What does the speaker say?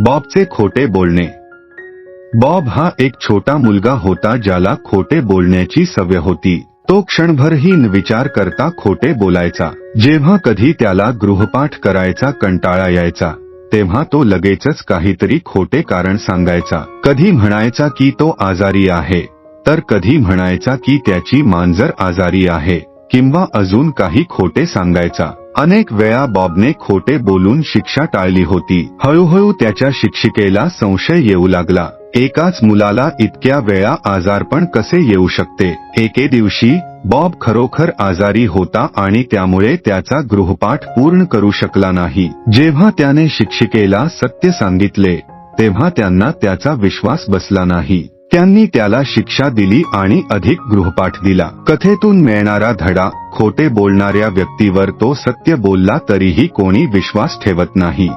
बॉबचे खोटे बोलणे. बॉब हा एक छोटा मुलगा होता ज्याला खोटे बोलण्याची सवय होती. तो क्षणभरही विचार करता खोटे बोलायचा. जेव्हा कधी त्याला गृहपाठ करायचा कंटाळा यायचा तेव्हा तो लगेचच काहीतरी खोटे कारण सांगायचा. कधी म्हणायचा की तो आजारी आहे तर कधी म्हणायचा की त्याची मांजर आजारी आहे किंवा अजून काही खोटे सांगायचा. अनेक वेळा बॉबने खोटे बोलून शिक्षा टाळली होती. हळूहळू त्याच्या शिक्षिकेला संशय येऊ लागला. एकाच मुलाला इतक्या वेळा आजारपण कसे येऊ शकते? एके दिवशी बॉब खरोखर आजारी होता आणि त्यामुळे त्याचा गृहपाठ पूर्ण करू शकला नाही. जेव्हा त्याने शिक्षिकेला सत्य सांगितले तेव्हा त्यांना त्याचा विश्वास बसला नाही. त्यांनी त्याला शिक्षा दिली आणि अधिक गृहपाठ दिला. कथेतून मिळणारा धडा खोटे बोलणाऱ्या व्यक्तीवर तो सत्य बोलला तरीही कोणी विश्वास ठेवत नाही.